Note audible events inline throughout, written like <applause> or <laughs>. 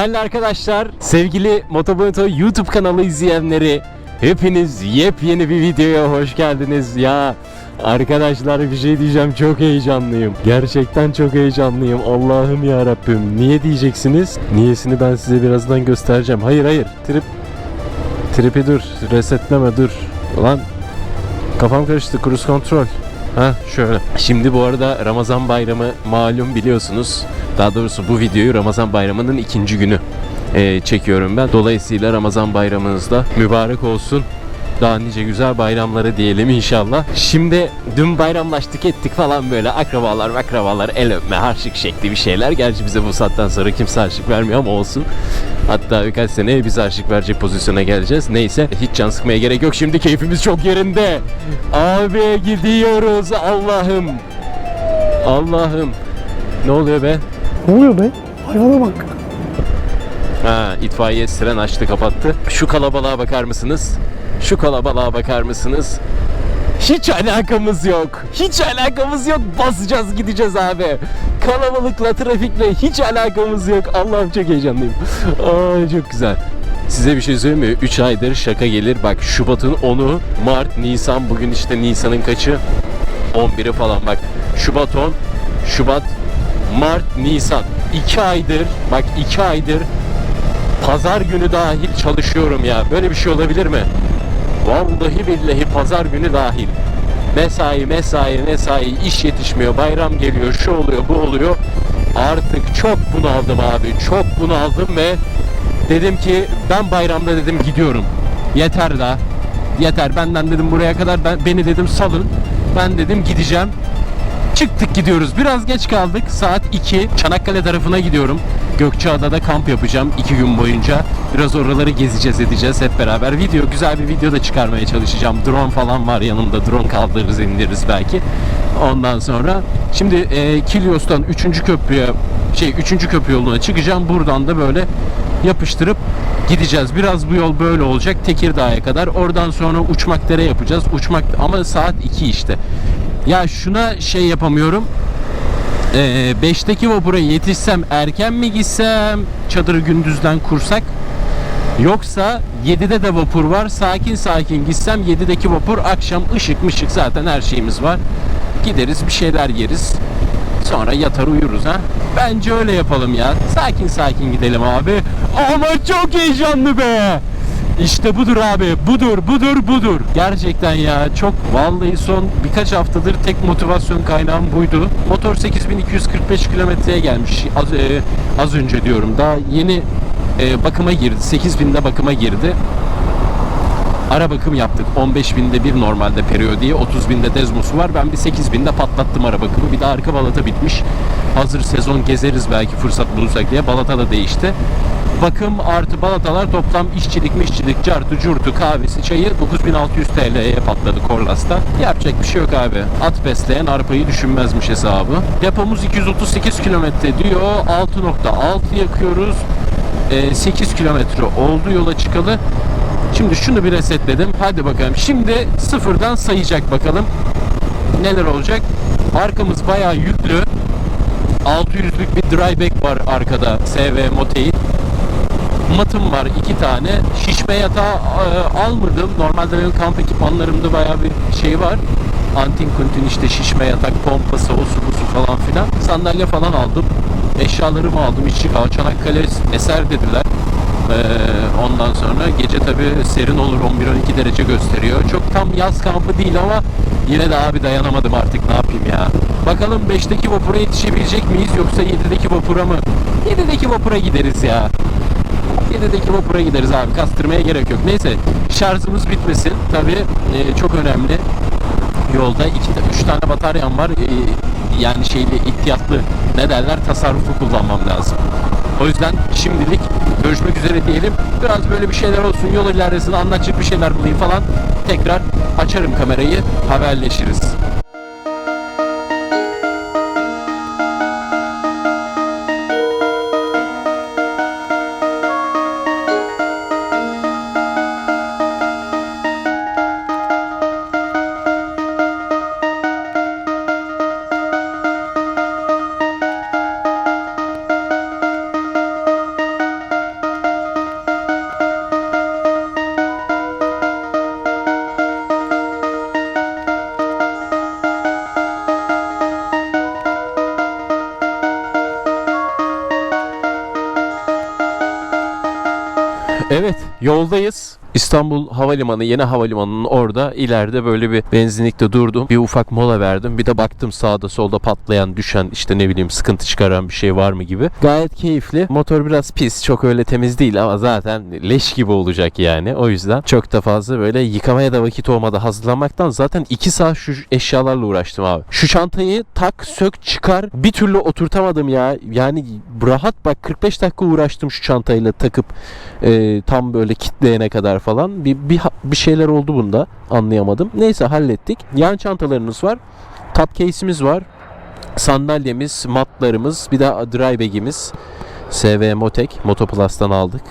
Değerli arkadaşlar, sevgili Motoboyto YouTube kanalı izleyenleri hepiniz yepyeni bir videoya hoş geldiniz. Ya arkadaşlar bir şey diyeceğim çok heyecanlıyım. Gerçekten çok heyecanlıyım. Allah'ım ya Rabbim. Niye diyeceksiniz? Niyesini ben size birazdan göstereceğim. Hayır hayır. Trip Tripi dur. Resetleme dur. Lan kafam karıştı. Cruise kontrol. Ha şöyle. Şimdi bu arada Ramazan bayramı malum biliyorsunuz. Daha doğrusu bu videoyu Ramazan bayramının ikinci günü e, çekiyorum ben. Dolayısıyla Ramazan bayramınız da mübarek olsun. Daha nice güzel bayramları diyelim inşallah. Şimdi dün bayramlaştık ettik falan böyle akrabalar akrabalar el öpme harçlık şekli bir şeyler. Gerçi bize bu saatten sonra kimse harçlık vermiyor ama olsun. Hatta birkaç sene biz harçlık verecek pozisyona geleceğiz. Neyse hiç can sıkmaya gerek yok. Şimdi keyfimiz çok yerinde. Abi gidiyoruz Allah'ım. Allah'ım. Ne oluyor be? Ne oluyor be? Hayvana bak. Ha, itfaiye siren açtı kapattı. Şu kalabalığa bakar mısınız? Şu kalabalığa bakar mısınız? Hiç alakamız yok. Hiç alakamız yok. Basacağız gideceğiz abi. Kalabalıkla, trafikle hiç alakamız yok. Allah'ım çok heyecanlıyım. Ay çok güzel. Size bir şey söyleyeyim mi? 3 aydır şaka gelir. Bak Şubat'ın 10'u, Mart, Nisan. Bugün işte Nisan'ın kaçı? 11'i falan bak. Şubat 10, Şubat, Mart, Nisan. 2 aydır, bak 2 aydır pazar günü dahil çalışıyorum ya. Böyle bir şey olabilir mi? Vallahi billahi pazar günü dahil. Mesai, mesai, mesai, iş yetişmiyor, bayram geliyor, şu oluyor, bu oluyor. Artık çok bunaldım abi, çok bunaldım ve dedim ki ben bayramda dedim gidiyorum. Yeter da, yeter benden dedim buraya kadar ben, beni dedim salın. Ben dedim gideceğim. Çıktık gidiyoruz. Biraz geç kaldık. Saat 2. Çanakkale tarafına gidiyorum. Gökçeada'da kamp yapacağım 2 gün boyunca. Biraz oraları gezeceğiz edeceğiz hep beraber. Video güzel bir video da çıkarmaya çalışacağım. Drone falan var yanımda. Drone kaldırırız indiririz belki. Ondan sonra şimdi e, Kilyos'tan 3. köprüye şey 3. köprü yoluna çıkacağım. Buradan da böyle yapıştırıp gideceğiz. Biraz bu yol böyle olacak Tekirdağ'a kadar. Oradan sonra Uçmakdere yapacağız. Uçmak ama saat 2 işte. Ya şuna şey yapamıyorum. Ee, 5'teki vapura yetişsem erken mi gitsem çadırı gündüzden kursak? Yoksa 7'de de vapur var sakin sakin gitsem 7'deki vapur akşam ışık mışık zaten her şeyimiz var. Gideriz bir şeyler yeriz. Sonra yatar uyuruz ha? Bence öyle yapalım ya. Sakin sakin gidelim abi. Ama çok heyecanlı be işte budur abi. Budur, budur, budur. Gerçekten ya çok vallahi son birkaç haftadır tek motivasyon kaynağım buydu. Motor 8245 kilometreye gelmiş. Az, e, az önce diyorum. Daha yeni e, bakıma girdi. 8000'de bakıma girdi. Ara bakım yaptık. 15 binde bir normalde periyodiye, 30 binde dezmosu var. Ben bir 8 binde patlattım ara bakımı. Bir de arka balata bitmiş. Hazır sezon gezeriz belki fırsat bulursak diye. Balata da değişti. Bakım artı balatalar toplam işçilik mişçilik, cartı curtu, kahvesi, çayı 9600 TL'ye patladı Korlas'ta. Yapacak bir şey yok abi. At besleyen arpayı düşünmezmiş hesabı. Depomuz 238 kilometre diyor. 6.6 yakıyoruz. Ee, 8 kilometre oldu yola çıkalı. Şimdi şunu bir resetledim. Hadi bakalım. Şimdi sıfırdan sayacak bakalım. Neler olacak? Arkamız bayağı yüklü. 600'lük bir dryback var arkada. SV Motei. Matım var iki tane. Şişme yatağı e, almadım. Normalde benim kamp ekipmanlarımda bayağı bir şey var. Antin kuntin işte şişme yatak, pompası, osu busu falan filan. Sandalye falan aldım. Eşyalarımı aldım. İçi Çanakkale eser dediler. Ee, ondan sonra gece tabi serin olur 11-12 derece gösteriyor. Çok tam yaz kampı değil ama yine de abi dayanamadım artık ne yapayım ya. Bakalım 5'teki vapura yetişebilecek miyiz yoksa 7'deki vapura mı? 7'deki vapura gideriz ya. 7'deki vapura gideriz abi kastırmaya gerek yok. Neyse şarjımız bitmesin tabi çok önemli. Yolda 2 3 tane bataryam var. E, yani şeyli ihtiyatlı ne derler tasarrufu kullanmam lazım. O yüzden şimdilik görüşmek üzere diyelim. Biraz böyle bir şeyler olsun yol ilerisinde anlatacak bir şeyler bulayım falan. Tekrar açarım kamerayı haberleşiriz. Evet, yoldayız. İstanbul Havalimanı, yeni havalimanının orada ileride böyle bir benzinlikte durdum. Bir ufak mola verdim. Bir de baktım sağda solda patlayan, düşen işte ne bileyim sıkıntı çıkaran bir şey var mı gibi. Gayet keyifli. Motor biraz pis. Çok öyle temiz değil ama zaten leş gibi olacak yani. O yüzden çok da fazla böyle yıkamaya da vakit olmadı hazırlanmaktan. Zaten 2 saat şu eşyalarla uğraştım abi. Şu çantayı tak, sök, çıkar. Bir türlü oturtamadım ya. Yani rahat bak 45 dakika uğraştım şu çantayla takıp e, tam böyle kitleyene kadar falan bir, bir bir şeyler oldu bunda anlayamadım. Neyse hallettik. Yan çantalarımız var. Top case'imiz var. Sandalyemiz, matlarımız, bir de dry bag'imiz. SV Motek, Motoplus'tan aldık.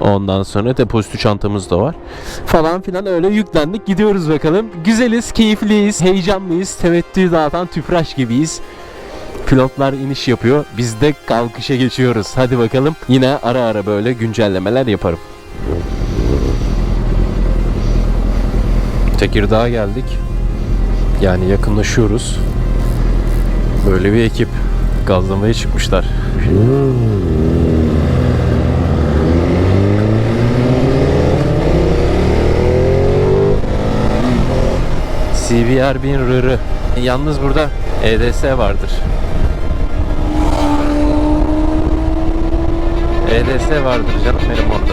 Ondan sonra depozito çantamız da var. Falan filan öyle yüklendik gidiyoruz bakalım. Güzeliz, keyifliyiz, heyecanlıyız, tevettü dağıtan tüpraş gibiyiz. Pilotlar iniş yapıyor. Biz de kalkışa geçiyoruz. Hadi bakalım. Yine ara ara böyle güncellemeler yaparım. Tekirdağ'a geldik. Yani yakınlaşıyoruz. Böyle bir ekip gazlamaya çıkmışlar. CBR 1000 rırı. Yalnız burada EDS vardır. EDS vardır canım benim orada.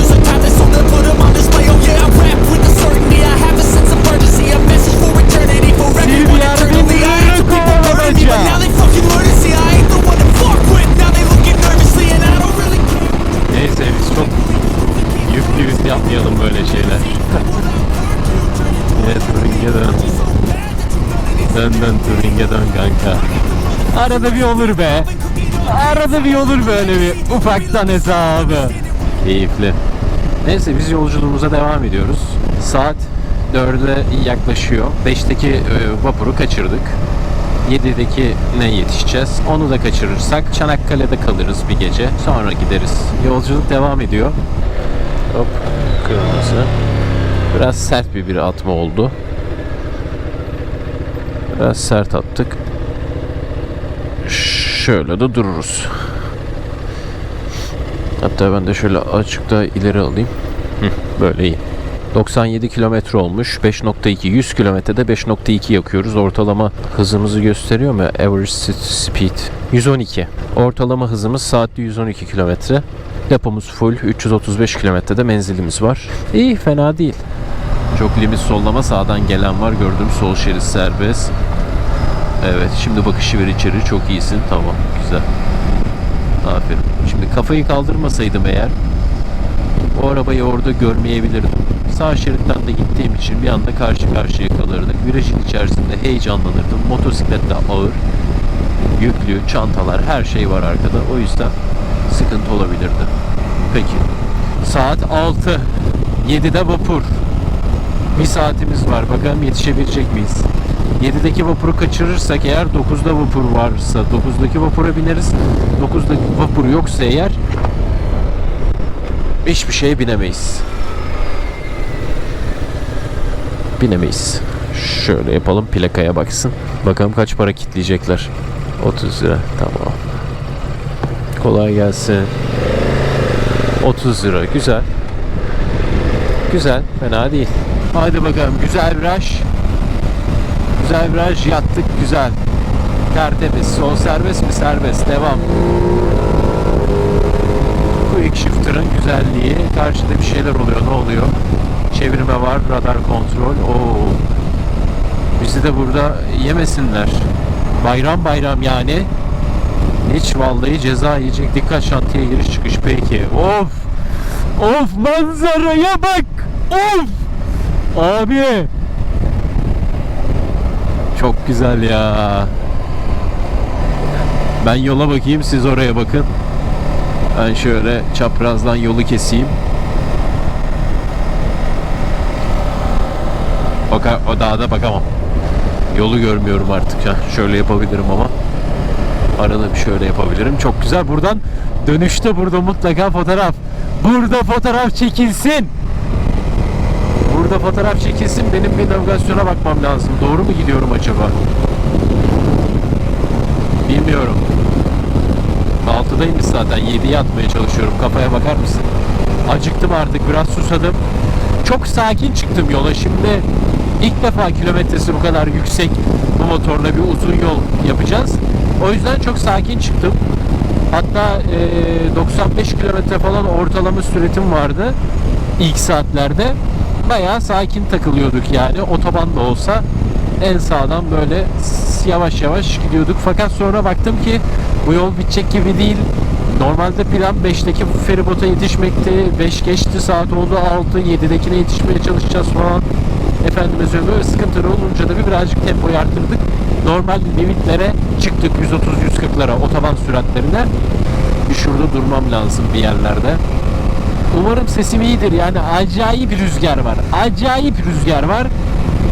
Arada bir olur be. Arada bir olur böyle bir ufaktan hesabı. Keyifli. Neyse biz yolculuğumuza devam ediyoruz. Saat 4'e yaklaşıyor. 5'teki e, vapuru kaçırdık. 7'deki ne yetişeceğiz? Onu da kaçırırsak Çanakkale'de kalırız bir gece. Sonra gideriz. Yolculuk devam ediyor. Hop kırmızı. Biraz sert bir bir atma oldu. Biraz sert attık. Şöyle de dururuz. Hatta ben de şöyle açıkta ileri alayım. Böyle iyi. 97 kilometre olmuş. 5.2 100 kilometrede 5.2 yakıyoruz. Ortalama hızımızı gösteriyor mu? Average speed 112. Ortalama hızımız saatte 112 kilometre. Depomuz full. 335 kilometrede menzilimiz var. İyi fena değil. Çok limit sollama sağdan gelen var. Gördüğüm sol şerit serbest. Evet şimdi bakışı ver içeri. Çok iyisin. Tamam güzel. Aferin. Şimdi kafayı kaldırmasaydım eğer o arabayı orada görmeyebilirdim. Sağ şeritten de gittiğim için bir anda karşı karşıya kalırdık. Virajın içerisinde heyecanlanırdım. Motosiklet de ağır. Yüklü, çantalar, her şey var arkada. O yüzden sıkıntı olabilirdi. Peki. Saat 6. 7'de vapur. Bir saatimiz var. Bakalım yetişebilecek miyiz? 7'deki vapuru kaçırırsak eğer 9'da vapur varsa 9'daki vapura bineriz. 9'daki vapur yoksa eğer hiçbir şeye binemeyiz. Binemeyiz. Şöyle yapalım plakaya baksın. Bakalım kaç para kitleyecekler. 30 lira. Tamam. Kolay gelsin. 30 lira. Güzel. Güzel. Fena değil. Hadi bakalım. Güzel viraj. Güzel viraj. Yattık. Güzel. Tertemiz. Sol serbest mi? Serbest. Devam. Quick Shifter'ın güzelliği. Karşıda bir şeyler oluyor. Ne oluyor? Çevirme var. Radar kontrol. Oo. Bizi de burada yemesinler. Bayram bayram yani. Hiç vallahi ceza yiyecek. Dikkat şantiye giriş çıkış peki. Of. Of manzaraya bak. Of. Abi. Çok güzel ya. Ben yola bakayım siz oraya bakın. Ben şöyle çaprazdan yolu keseyim. O, ka- o dağda bakamam. Yolu görmüyorum artık. Ha. Şöyle yapabilirim ama. Arada bir şöyle yapabilirim. Çok güzel. Buradan dönüşte burada mutlaka fotoğraf. Burada fotoğraf çekilsin. Burada fotoğraf çekilsin. Benim bir navigasyona bakmam lazım. Doğru mu gidiyorum acaba? Bilmiyorum. 6'daymış zaten. 7'ye atmaya çalışıyorum. Kafaya bakar mısın? Acıktım artık. Biraz susadım. Çok sakin çıktım yola. Şimdi ilk defa kilometresi bu kadar yüksek bu motorla bir uzun yol yapacağız. O yüzden çok sakin çıktım. Hatta eee, 95 kilometre falan ortalama süretim vardı ilk saatlerde. Bayağı sakin takılıyorduk yani. Otoban da olsa en sağdan böyle yavaş yavaş gidiyorduk. Fakat sonra baktım ki bu yol bitecek gibi değil. Normalde plan 5'teki feribota yetişmekti. 5 geçti saat oldu 6, 7'dekine yetişmeye çalışacağız falan. Efendime böyle sıkıntılı olunca da bir birazcık tempoyu arttırdık. Normal limitlere çıktık 130-140'lara otoban süratlerine. Bir şurada durmam lazım bir yerlerde. Umarım sesim iyidir. Yani acayip rüzgar var. Acayip rüzgar var.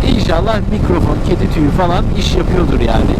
İnşallah mikrofon, kedi tüyü falan iş yapıyordur yani.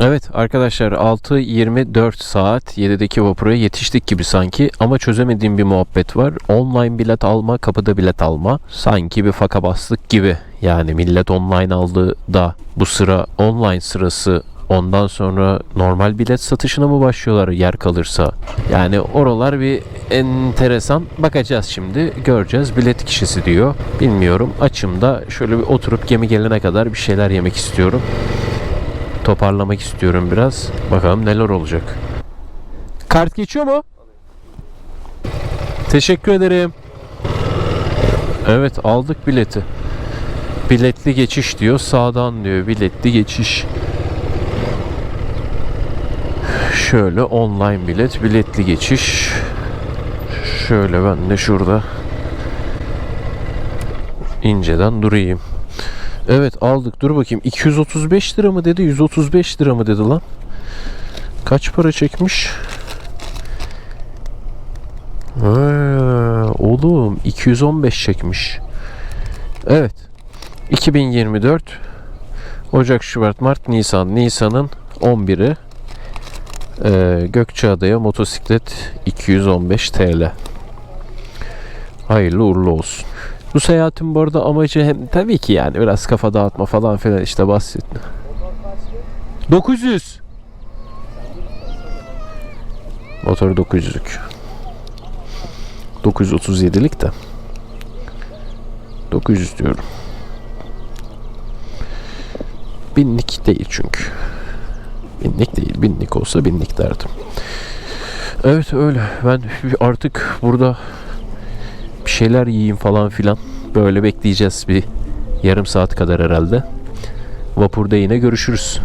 Evet arkadaşlar 6.24 saat 7'deki vapura yetiştik gibi sanki ama çözemediğim bir muhabbet var. Online bilet alma, kapıda bilet alma. Sanki bir faka bastık gibi. Yani millet online aldı da bu sıra online sırası Ondan sonra normal bilet satışına mı başlıyorlar yer kalırsa? Yani oralar bir enteresan. Bakacağız şimdi. Göreceğiz. Bilet kişisi diyor. Bilmiyorum. Açımda şöyle bir oturup gemi gelene kadar bir şeyler yemek istiyorum. Toparlamak istiyorum biraz. Bakalım neler olacak. Kart geçiyor mu? Teşekkür ederim. Evet aldık bileti. Biletli geçiş diyor. Sağdan diyor. Biletli geçiş. Şöyle online bilet, biletli geçiş. Şöyle ben de şurada inceden durayım. Evet aldık. Dur bakayım. 235 lira mı dedi? 135 lira mı dedi lan? Kaç para çekmiş? Ha, oğlum 215 çekmiş. Evet. 2024 Ocak, Şubat, Mart, Nisan. Nisan'ın 11'i. Ee, Gökçeada'ya motosiklet 215 TL. Hayırlı uğurlu olsun. Bu seyahatin bu arada amacı hem tabii ki yani biraz kafa dağıtma falan filan işte bahsetme. 900 Motor 900'lük 937'lik de 900 diyorum. Binlik değil çünkü. Binlik değil. Binlik olsa binlik derdim. Evet öyle. Ben <laughs> artık burada bir şeyler yiyeyim falan filan. Böyle bekleyeceğiz bir yarım saat kadar herhalde. Vapurda yine görüşürüz.